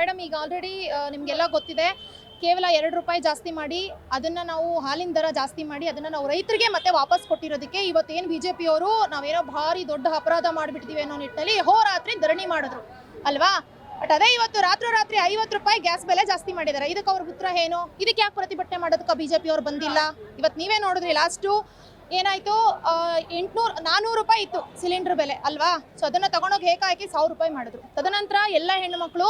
Madam, ಈಗ already ನಿಮಗೆಲ್ಲ ಗೊತ್ತಿದೆ, ಕೇವಲ ಎರಡು ರೂಪಾಯಿ ಜಾಸ್ತಿ ಮಾಡಿ, ಅದನ್ನ ನಾವು ಹಾಲಿನ ದರ ಜಾಸ್ತಿ ಮಾಡಿ, ಅದನ್ನ ನಾವು ರೈತರಿಗೆ ಮತ್ತೆ ವಾಪಸ್ ಕೊಟ್ಟಿರೋದಕ್ಕೆ ಇವತ್ತೇನು ಬಿ ಜೆ ಪಿಯವರು ನಾವೇನೋ ಭಾರಿ ದೊಡ್ಡ ಅಪರಾಧ ಮಾಡಿಬಿಡ್ತೀವಿ ಅನ್ನೋ ನಿಟ್ಟಿನಲ್ಲಿ ಹೋರಾತ್ರಿ ಧರಣಿ ಮಾಡಿದ್ರು, ಅಲ್ವಾ? ಬಟ್ ಅದೇ ಇವತ್ತು ರಾತ್ರೋರಾತ್ರಿ ಐವತ್ತು ರೂಪಾಯಿ ಗ್ಯಾಸ್ ಬೆಲೆ ಜಾಸ್ತಿ ಮಾಡಿದ್ದಾರೆ. ಇದಕ್ಕೆ ಅವ್ರ ಉತ್ತರ ಏನು? ಇದಕ್ಕೆ ಯಾಕೆ ಪ್ರತಿಭಟನೆ ಮಾಡೋದಕ್ಕೆ ಬಿ ಜೆ ಬಂದಿಲ್ಲ? ಇವತ್ತು ನೀವೇ ನೋಡಿದ್ರಿ ಲಾಸ್ಟು ಏನಾಯ್ತು? ಎಂಟ್ನೂರು ನಾನ್ನೂರು ರೂಪಾಯಿ ಇತ್ತು ಸಿಲಿಂಡರ್ ಬೆಲೆ, ಅಲ್ವಾ? ಸೊ ಅದನ್ನ ತಗೊಂಡೋಗಿ ಹಾಕಿ ಸಾವಿರ ರೂಪಾಯಿ ಮಾಡಿದ್ರು. ತದನಂತರ ಎಲ್ಲ ಹೆಣ್ಣು ಮಕ್ಕಳು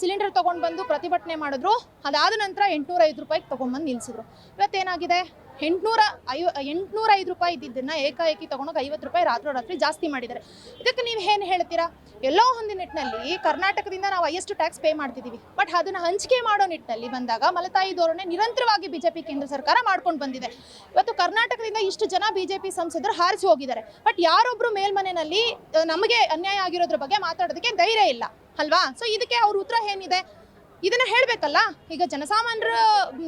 ಸಿಲಿಂಡರ್ ತಗೊಂಡು ಬಂದು ಪ್ರತಿಭಟನೆ ಮಾಡಿದ್ರು. ಅದಾದ ನಂತರ ಎಂಟ್ನೂರ ಐದು ರೂಪಾಯಿಗೆ ತಗೊಂಡ್ಬಂದು ನಿಲ್ಸಿದ್ರು. ಇವತ್ತೇನಾಗಿದೆ? ಎಂಟ್ನೂರ ಐವ, ಎಂಟ್ನೂರ ಐದು ರೂಪಾಯಿ ಇದ್ದಿದ್ದನ್ನ ಏಕಾಏಕಿ ತಗೊಂಡೋಗಿ ಐವತ್ತು ರೂಪಾಯಿ ರಾತ್ರೋರಾತ್ರಿ ಜಾಸ್ತಿ ಮಾಡಿದ್ದಾರೆ. ಇದಕ್ಕೆ ನೀವು ಏನು ಹೇಳ್ತೀರಾ? ಎಲ್ಲೋ ಒಂದು ನಿಟ್ಟಿನಲ್ಲಿ ಕರ್ನಾಟಕದಿಂದ ನಾವು ಹೈಯೆಸ್ಟ್ ಟ್ಯಾಕ್ಸ್ ಪೇ ಮಾಡ್ತಿದ್ದೀವಿ. ಬಟ್ ಅದನ್ನು ಹಂಚಿಕೆ ಮಾಡೋ ನಿಟ್ಟಿನಲ್ಲಿ ಬಂದಾಗ ಮಲತಾಯಿ ಧೋರಣೆ ನಿರಂತರವಾಗಿ ಬಿಜೆಪಿ ಕೇಂದ್ರ ಸರ್ಕಾರ ಮಾಡ್ಕೊಂಡು ಬಂದಿದೆ. ಇವತ್ತು ಕರ್ನಾಟಕದಿಂದ ಇಷ್ಟು ಜನ ಬಿಜೆಪಿ ಸಂಸದರು ಹಾರಿಸಿ ಹೋಗಿದ್ದಾರೆ. ಬಟ್ ಯಾರೊಬ್ಬರು ಮೇಲ್ಮನೆಯಲ್ಲಿ ನಮಗೆ ಅನ್ಯಾಯ ಆಗಿರೋದ್ರ ಬಗ್ಗೆ ಮಾತಾಡೋದಕ್ಕೆ ಧೈರ್ಯ ಇಲ್ಲ. ಅಲ್ವಾ? ಸೊ ಇದಕ್ಕೆ ಅವ್ರ ಉತ್ತರ ಏನಿದೆ? ಇದನ್ನ ಹೇಳಬೇಕಲ್ಲ? ಈಗ ಜನಸಾಮಾನ್ಯರ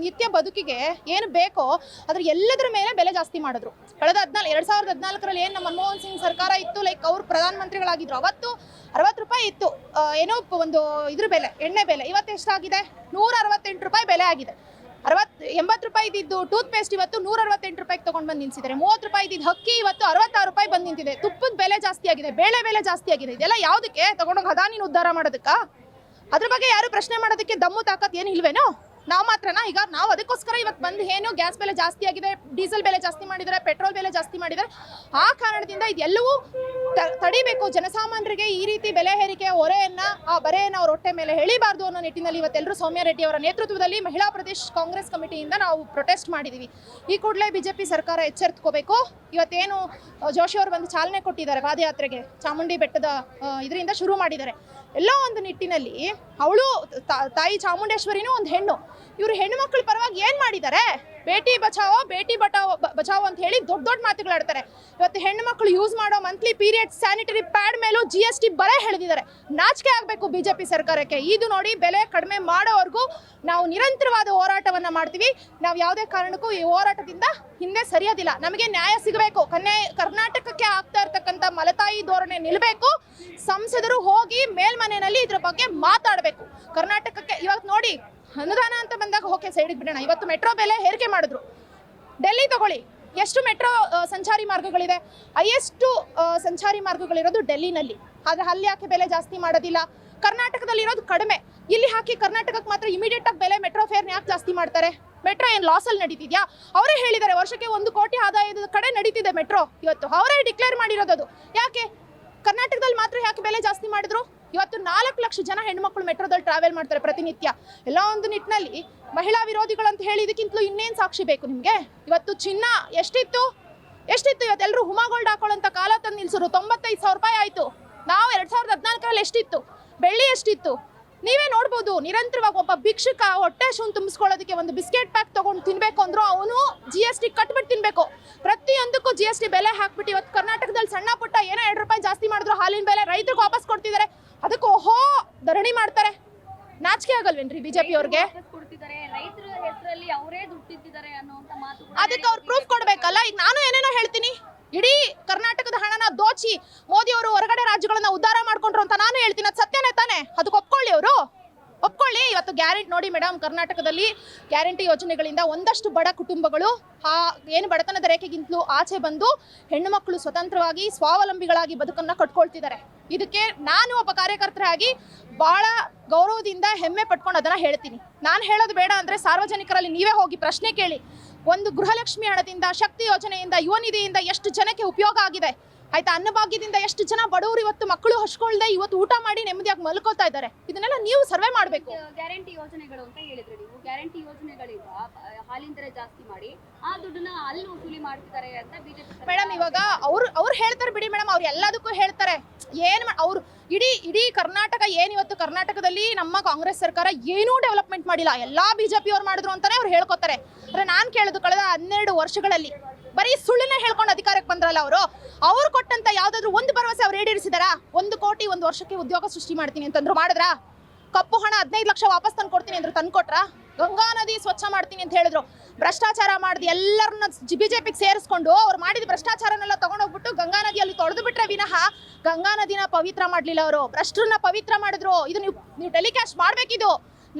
ನಿತ್ಯ ಬದುಕಿಗೆ ಏನು ಬೇಕೋ ಅದ್ರ ಎಲ್ಲದರ ಮೇಲೆ ಬೆಲೆ ಜಾಸ್ತಿ ಮಾಡಿದ್ರು. ಕಳೆದ ಹದಿನಾಲ್ಕು ಎರಡು ಸಾವಿರದ ಹದಿನಾಲ್ಕರಲ್ಲಿ ಏನು ನಮ್ಮ ಮನಮೋಹನ್ ಸಿಂಗ್ ಸರ್ಕಾರ ಇತ್ತು? ಲೈಕ್ ಅವರು ಪ್ರಧಾನಮಂತ್ರಿಗಳಾಗಿದ್ರು. ಅವತ್ತು ಅರವತ್ತು ರೂಪಾಯಿ ಇತ್ತು. ಏನೋ ಒಂದು ಇದ್ರ ಬೆಲೆ, ಎಣ್ಣೆ ಬೆಲೆ. ಇವತ್ತು ಎಷ್ಟಾಗಿದೆ? ನೂರ ಅರವತ್ತೆಂಟು ರೂಪಾಯಿ ಬೆಲೆ ಆಗಿದೆ. ಅರವತ್ತು, ಎಂಬತ್ತು ರೂಪಾಯಿ ಇದ್ದಿದ್ದು ಟೂತ್ ಪೇಸ್ಟ್ ಇವತ್ತು ನೂರ ಅರವತ್ತೆಂಟು ರೂಪಾಯಿಗೆ ತೊಗೊಂಡು ಬಂದು ನಿಲ್ಸಿದ್ದಾರೆ ಮೂವತ್ತು ರೂಪಾಯಿ ಇದ್ದಿದ್ದು ಹಕ್ಕಿ ಇವತ್ತು ಅರವತ್ತಾರು ರೂಪಾಯಿ ಬಂದು ನಿಂತಿದೆ. ತುಪ್ಪದ ಬೆಲೆ ಜಾಸ್ತಿ ಆಗಿದೆ. ಬೇಳೆ ಬೆಲೆ ಜಾಸ್ತಿ ಆಗಿದೆ. ಇದೆಲ್ಲ ಯಾವುದಕ್ಕೆ? ತಗೊಂಡೋಗಿ ಹದಾನಿನ ಉದ್ಧಾರ ಮಾಡೋದಕ್ಕಾ? ಅದ್ರ ಬಗ್ಗೆ ಯಾರು ಪ್ರಶ್ನೆ ಮಾಡೋದಕ್ಕೆ ದಮ್ಮು ತಾಕತ್ ಏನು ಇಲ್ವೇನೋ? ನಾವು ಮಾತ್ರನಾ? ಈಗ ನಾವು ಅದಕ್ಕೋಸ್ಕರ ಇವತ್ತು ಬಂದು ಏನು ಗ್ಯಾಸ್ ಬೆಲೆ ಜಾಸ್ತಿ ಆಗಿದೆ ಡೀಸೆಲ್ ಬೆಲೆ ಜಾಸ್ತಿ ಮಾಡಿದರೆ ಪೆಟ್ರೋಲ್ ಬೆಲೆ ಜಾಸ್ತಿ ಮಾಡಿದರೆ ಆ ಕಾರಣದಿಂದ ಇದೆಲ್ಲವೂ ತಡಿಬೇಕು. ಜನಸಾಮಾನ್ಯರಿಗೆ ಈ ರೀತಿ ಬೆಲೆ ಏರಿಕೆಯ ಹೊರೆಯನ್ನ, ಆ ಬರೆಯನ್ನ ಅವ್ರ ಹೊಟ್ಟೆ ಮೇಲೆ ಹೇಳಿಬಾರ್ದು ಅನ್ನೋ ನಿಟ್ಟಿನಲ್ಲಿ ಇವತ್ತೆಲ್ಲರೂ ಸೌಮ್ಯ ರೆಡ್ಡಿ ಅವರ ನೇತೃತ್ವದಲ್ಲಿ ಮಹಿಳಾ ಪ್ರದೇಶ ಕಾಂಗ್ರೆಸ್ ಕಮಿಟಿಯಿಂದ ನಾವು ಪ್ರೊಟೆಸ್ಟ್ ಮಾಡಿದ್ದೀವಿ ಈ ಕೂಡಲೇ ಬಿಜೆಪಿ ಸರ್ಕಾರ ಎಚ್ಚೆತ್ಕೋಬೇಕು. ಇವತ್ತೇನು ಜೋಶಿ ಅವರು ಬಂದು ಚಾಲನೆ ಕೊಟ್ಟಿದ್ದಾರೆ ಪಾದಯಾತ್ರೆಗೆ ಚಾಮುಂಡಿ ಬೆಟ್ಟದ ಇದರಿಂದ ಶುರು ಮಾಡಿದ್ದಾರೆ. ಎಲ್ಲೋ ಒಂದು ನಿಟ್ಟಿನಲ್ಲಿ ಅವಳು ತಾಯಿ ಚಾಮುಂಡೇಶ್ವರಿನೂ ಒಂದು ಹೆಣ್ಣು. ಇವರು ಹೆಣ್ಣು ಮಕ್ಕಳ ಪರವಾಗಿ ಏನು ಮಾಡಿದ್ದಾರೆ? ಬೇಟಿ ಬಚಾವೋ, ಬೇಟಿ ಬಟಾವೋ ಬಚಾವೋ ಅಂತ ಹೇಳಿ ದೊಡ್ಡ ದೊಡ್ಡ ಮಾತುಗಳಾಡ್ತಾರೆ. ಇವತ್ತು ಹೆಣ್ಣು ಮಕ್ಕಳು ಯೂಸ್ ಮಾಡೋ ಮಂತ್ಲಿ ಪೀರಿಯಡ್ ಸ್ಯಾನಿಟರಿ ಪ್ಯಾಡ್ ಮೇಲೂ ಜಿ ಎಸ್ ಟಿ ಬರೇ ಹೇಳಿದ್ದಾರೆ ನಾಚಿಕೆ ಆಗಬೇಕು ಬಿಜೆಪಿ ಸರ್ಕಾರಕ್ಕೆ. ಇದು ನೋಡಿ ಬೆಲೆ ಕಡಿಮೆ ಮಾಡೋವರೆಗೂ ನಾವು ನಿರಂತರವಾದ ಹೋರಾಟವನ್ನು ಮಾಡ್ತೀವಿ. ನಾವು ಯಾವುದೇ ಕಾರಣಕ್ಕೂ ಈ ಹೋರಾಟದಿಂದ ಹಿಂದೆ ಸರಿಯೋದಿಲ್ಲ. ನಮಗೆ ನ್ಯಾಯ ಸಿಗಬೇಕು. ಕನ್ಯಾ, ಕರ್ನಾಟಕಕ್ಕೆ ಆಗ್ತಾ ಇರ್ತಕ್ಕಂಥ ಮಲತಾಯಿ ಧೋರಣೆ ನಿಲ್ಲಬೇಕು ಸಂಸದರು ಹೋಗಿ ಮೇಲ್ಮನೆಯಲ್ಲಿ ಇದ್ರ ಬಗ್ಗೆ ಮಾತಾಡಬೇಕು. ಕರ್ನಾಟಕಕ್ಕೆ ಇವಾಗ ನೋಡಿ ಅನುದಾನ ಅಂತ ಬಂದಾಗ, ಓಕೆ ಸೈಡಿಗೆ ಬಿಡೋಣ. ಇವತ್ತು ಮೆಟ್ರೋ ಬೆಲೆ ಹೇರಿಕೆ ಮಾಡಿದ್ರು. ಡೆಲ್ಲಿ ತಗೊಳ್ಳಿ. ಎಷ್ಟು ಮೆಟ್ರೋ ಸಂಚಾರಿ ಮಾರ್ಗಗಳಿದೆ? ಹೈಯೆಸ್ಟು ಸಂಚಾರಿ ಮಾರ್ಗಗಳಿರೋದು ಡೆಲ್ಲಿನಲ್ಲಿ. ಆದರೆ ಅಲ್ಲಿ ಯಾಕೆ ಬೆಲೆ ಜಾಸ್ತಿ ಮಾಡೋದಿಲ್ಲ? ಕರ್ನಾಟಕದಲ್ಲಿ ಇರೋದು ಕಡಿಮೆ. ಇಲ್ಲಿ ಹಾಕಿ ಕರ್ನಾಟಕಕ್ಕೆ ಮಾತ್ರ ಇಮಿಡಿಯೇಟ್ ಆಗಿ ಬೆಲೆ ಮೆಟ್ರೋ ಫೇರ್ನ ಯಾಕೆ ಜಾಸ್ತಿ ಮಾಡ್ತಾರೆ? ಮೆಟ್ರೋ ಏನು ಲಾಸಲ್ಲಿ ನಡೀತಿದ್ಯಾ? ಅವರೇ ಹೇಳಿದ್ದಾರೆ, ವರ್ಷಕ್ಕೆ ಒಂದು ಕೋಟಿ ಆದಾಯದ ಕಡೆ ನಡೀತಿದೆ ಮೆಟ್ರೋ. ಇವತ್ತು ಅವರೇ ಡಿಕ್ಲೇರ್ ಮಾಡಿರೋದು ಯಾಕೆ? ಕರ್ನಾಟಕದಲ್ಲಿ ಮಾತ್ರ ಯಾಕೆ ಬೆಲೆ ಜಾಸ್ತಿ ಮಾಡಿದ್ರು? ಇವತ್ತು ನಾಲ್ಕು ಲಕ್ಷ ಜನ ಹೆಣ್ಮಕ್ಳು ಮೆಟ್ರೋದಲ್ಲಿ ಟ್ರಾವೆಲ್ ಮಾಡ್ತಾರೆ ಪ್ರತಿನಿತ್ಯ. ಎಲ್ಲ ಒಂದು ನಿಟ್ಟಿನಲ್ಲಿ ಮಹಿಳಾ ವಿರೋಧಿಗಳು ಅಂತ ಹೇಳಿದಕ್ಕಿಂತಲೂ ಇನ್ನೇನು ಸಾಕ್ಷಿ ಬೇಕು ನಿಮಗೆ? ಇವತ್ತು ಚಿನ್ನ ಎಷ್ಟಿತ್ತು? ಎಷ್ಟಿತ್ತು ಇವತ್ತು? ಎಲ್ಲರೂ ಹುಮಾಗೋಲ್ಡ್ ಹಾಕೊಳ್ಳೋಂಥ ಕಾಲ ತಂದು ನಿಲ್ಸಿದ್ರು. ತೊಂಬತ್ತೈದು ಸಾವಿರ ರೂಪಾಯಿ ಆಯಿತು. ನಾವು ಎರಡು ಸಾವಿರದ ಹದಿನಾಲ್ಕರಲ್ಲಿ ಎಷ್ಟಿತ್ತು? ಬೆಳ್ಳಿ ಎಷ್ಟಿತ್ತು? ನೀವೇ ನೋಡ್ಬೋದು, ನಿರಂತರವಾಗಿ ಒಬ್ಬ ಭಿಕ್ಷುಕ ಹೊಟ್ಟೆ ಶೂನ್ ತುಂಬಿಸ್ಕೊಳ್ಳೋದಕ್ಕೆ ಒಂದು ಬಿಸ್ಕೆಟ್ ಪ್ಯಾಕ್ ತೊಗೊಂಡು ತಿನ್ಬೇಕು ಅಂದ್ರು ಅವನು ಜಿ ಎಸ್ ಟಿ ಕಟ್ಬಿಟ್ಟು ತಿನ್ಬೇಕು. ಪ್ರತಿಯೊಂದಕ್ಕೂ ಜಿ ಎಸ್ ಟಿ ಬೆಲೆ ಹಾಕ್ಬಿಟ್ಟು ಇವತ್ತು ಕರ್ನಾಟಕದಲ್ಲಿ ಸಣ್ಣ ಪುಟ್ಟ ಏನೋ ಎರಡು ರೂಪಾಯಿ ಜಾಸ್ತಿ ಮಾಡಿದ್ರು, ಹಾಲಿನ ಬೆಲೆ ರೈತರಿಗೆ ವಾಪಸ್ ಕೊಡ್ತಿದ್ದಾರೆ. ಅದಕ್ಕೆ ಓಹೋ ಧರಣಿ ಮಾಡ್ತಾರೆ. ನಾಚಿಕೆ ಆಗಲ್ವೇನ್ರಿ ಬಿಜೆಪಿ ಅವ್ರಿಗೆ? ಅದಕ್ಕೆ ಅವ್ರು ಪ್ರೂಫ್ ಕೊಡ್ಬೇಕಲ್ಲ? ಈಗ ನಾನು ಏನೇನೋ ಹೇಳ್ತೀನಿ. ಇಡೀ ಕರ್ನಾಟಕದ ಹಣನ ದೋಚಿ ಮೋದಿ ಅವರು ಹೊರಗಡೆ ರಾಜ್ಯಗಳನ್ನ ಉದ್ಧಾರ ಮಾಡ್ಕೊಂಡ್ರು ಅಂತ ನಾನು ಹೇಳ್ತೀನಿ ಅದು ಸತ್ಯನೇ ತಾನೆ ಅದಕ್ಕೆ ಒಪ್ಕೊಳ್ಳಿ ಅವರು ಒಪ್ಕೊಳ್ಳಿ ಇವತ್ತು ಗ್ಯಾರಂಟಿ ನೋಡಿ ಮೇಡಮ್, ಕರ್ನಾಟಕದಲ್ಲಿ ಗ್ಯಾರಂಟಿ ಯೋಜನೆಗಳಿಂದ ಒಂದಷ್ಟು ಬಡ ಕುಟುಂಬಗಳು ಆ ಏನು ಬಡತನದ ರೇಖೆಗಿಂತಲೂ ಆಚೆ ಬಂದು ಹೆಣ್ಣು ಮಕ್ಕಳು ಸ್ವತಂತ್ರವಾಗಿ, ಸ್ವಾವಲಂಬಿಗಳಾಗಿ ಬದುಕನ್ನ ಕಟ್ಕೊಳ್ತಿದ್ದಾರೆ. ಇದಕ್ಕೆ ನಾನು ಒಬ್ಬ ಕಾರ್ಯಕರ್ತರಾಗಿ ಬಹಳ ಗೌರವದಿಂದ ಹೆಮ್ಮೆ ಪಟ್ಕೊಂಡು ಅದನ್ನು ಹೇಳ್ತೀನಿ. ನಾನು ಹೇಳೋದು ಬೇಡ ಅಂದ್ರೆ ಸಾರ್ವಜನಿಕರಲ್ಲಿ ನೀವೇ ಹೋಗಿ ಪ್ರಶ್ನೆ ಕೇಳಿ. ಒಂದು ಗೃಹಲಕ್ಷ್ಮಿ ಹಣದಿಂದ, ಶಕ್ತಿ ಯೋಜನೆಯಿಂದ ಯುವನಿಧಿಯಿಂದ ಎಷ್ಟು ಜನಕ್ಕೆ ಉಪಯೋಗ ಆಗಿದೆ? ಆಯ್ತಾ? ಅನ್ನಭಾಗ್ಯದಿಂದ ಎಷ್ಟು ಜನ ಬಡವರು ಇವತ್ತು ಮಕ್ಕಳು ಹಚ್ಕೊಳ್ದೆ ಇವತ್ತು ಊಟ ಮಾಡಿ ನೆಮ್ಮದಿಯಾಗಿ ಮಲ್ಕೋತಾ ಇದ್ದಾರೆ. ಇದನ್ನೆಲ್ಲ ನೀವು ಸರ್ವೆ ಮಾಡಬೇಕು. ಗ್ಯಾರಂಟಿ ಯೋಜನೆಗಳು ಅಂತ ಹೇಳಿದ್ರೆ ನೀವು. ಗ್ಯಾರಂಟಿ ಯೋಜನೆಗಳಿಂದ ಹಾಲಿನ ದರ ಜಾಸ್ತಿ ಮಾಡಿ ಆ ದುಡ್ಡನ್ನ ಅಲ್ಲಿ ವಸೂಲಿ ಮಾಡ್ತಿದ್ದಾರೆ ಅಂತ ಬಿಜೆಪಿ ಮೇಡಮ್ ಇವಾಗ ಅವ್ರು ಅವ್ರು ಹೇಳ್ತಾರೆ ಬಿಡಿ ಮೇಡಮ್ ಅವ್ರು ಎಲ್ಲದಕ್ಕೂ ಹೇಳ್ತಾರೆ. ಏನು ಅವ್ರು ಇಡೀ ಇಡೀ ಕರ್ನಾಟಕ ಏನು ಇವತ್ತು ಕರ್ನಾಟಕದಲ್ಲಿ ನಮ್ಮ ಕಾಂಗ್ರೆಸ್ ಸರ್ಕಾರ ಏನೂ ಡೆವಲಪ್ಮೆಂಟ್ ಮಾಡಿಲ್ಲ. ಎಲ್ಲಾ ಬಿಜೆಪಿ ಅವ್ರು ಮಾಡಿದ್ರು ಅಂತಾನೆ ಅವ್ರು ಹೇಳ್ಕೊತಾರೆ. ಅಂದ್ರೆ ನಾನು ಕೇಳೋದು ಕಳೆದ ಹನ್ನೆರಡು ವರ್ಷಗಳಲ್ಲಿ ಬರೀ ಸುಳ್ಳಿನ ಹೇಳ್ಕೊಂಡು ಅಧಿಕಾರಕ್ಕೆ ಬಂದ್ರಲ್ಲ ಅವರು? ಅವ್ರು ಕೊಟ್ಟಂತ ಯಾವ್ದಾದ್ರು ಒಂದು ಭರವಸೆ ಅವ್ರು ಈಡೇರಿಸಿದಾರಾ? ಒಂದು ಕೋಟಿ, ಒಂದು ವರ್ಷಕ್ಕೆ ಉದ್ಯೋಗ ಸೃಷ್ಟಿ ಮಾಡ್ತೀನಿ ಅಂತಂದ್ರು ಮಾಡಿದ್ರಾ? ಕಪ್ಪು ಹಣ ಹದಿನೈದು ಲಕ್ಷ ವಾಪಸ್ ತಂದು ಕೊಡ್ತೀನಿ ಅಂದ್ರು ತಂದು ಕೊಟ್ರ? ಗಂಗಾ ನದಿ ಸ್ವಚ್ಛ ಮಾಡ್ತೀನಿ ಅಂತ ಹೇಳಿದ್ರು. ಭ್ರಷ್ಟಾಚಾರ ಮಾಡಿದ ಎಲ್ಲರನ್ನ ಬಿಜೆಪಿಗೆ ಸೇರಿಸ್ಕೊಂಡು ಅವ್ರು ಮಾಡಿದ ಭ್ರಷ್ಟಾಚಾರನೆಲ್ಲ ತಗೊಂಡೋಗ್ಬಿಟ್ಟು ಗಂಗಾ ನದಿಯಲ್ಲಿ ತೊಳೆದು ಬಿಟ್ರೆ ವಿನಃ ಗಂಗಾ ನದಿನ ಪವಿತ್ರ ಮಾಡಲಿಲ್ಲ ಅವರು. ಭ್ರಷ್ಟರನ್ನ ಪವಿತ್ರ ಮಾಡಿದ್ರು. ಇದು ನೀವು ನೀವು ಟೆಲಿಕಾಸ್ಟ್ ಮಾಡಬೇಕಿದು.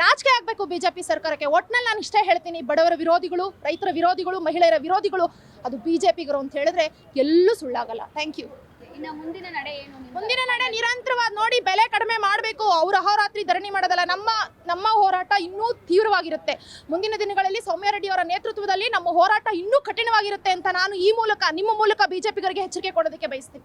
ನಾಚಿಕೆ ಆಗಬೇಕು ಬಿಜೆಪಿ ಸರ್ಕಾರಕ್ಕೆ. ಒಟ್ನಲ್ಲಿ ನಾನು ಇಷ್ಟೇ ಹೇಳ್ತೀನಿ ಬಡವರ ವಿರೋಧಿಗಳು ರೈತರ ವಿರೋಧಿಗಳು ಮಹಿಳೆಯರ ವಿರೋಧಿಗಳು ಅದು ಬಿಜೆಪಿಗರು ಅಂತ ಹೇಳಿದ್ರೆ ಎಲ್ಲೂ ಸುಳ್ಳಾಗಲ್ಲ. ಥ್ಯಾಂಕ್ ಯು ಇನ್ನ ಮುಂದಿನ ನಡೆ ಏನು ಮುಂದಿನ ನಡೆ ನಿರಂತರವಾಗಿ ನೋಡಿ ಬೆಲೆ ಕಡಿಮೆ ಮಾಡಬೇಕು ಅವ್ರು ಅಹೋರಾತ್ರಿ ಧರಣಿ ಮಾಡೋದಲ್ಲ ನಮ್ಮ ನಮ್ಮ ಹೋರಾಟ ಇನ್ನೂ ತೀವ್ರವಾಗಿರುತ್ತೆ. ಮುಂದಿನ ದಿನಗಳಲ್ಲಿ ಸೌಮ್ಯ ರೆಡ್ಡಿ ಅವರ ನೇತೃತ್ವದಲ್ಲಿ ನಮ್ಮ ಹೋರಾಟ ಇನ್ನೂ ಕಠಿಣವಾಗಿರುತ್ತೆ ಅಂತ ನಾನು ಈ ಮೂಲಕ ನಿಮ್ಮ ಮೂಲಕ ಬಿಜೆಪಿಗರಿಗೆ ಎಚ್ಚರಿಕೆ ಕೊಡೋದಕ್ಕೆ ಬಯಸ್ತೀನಿ.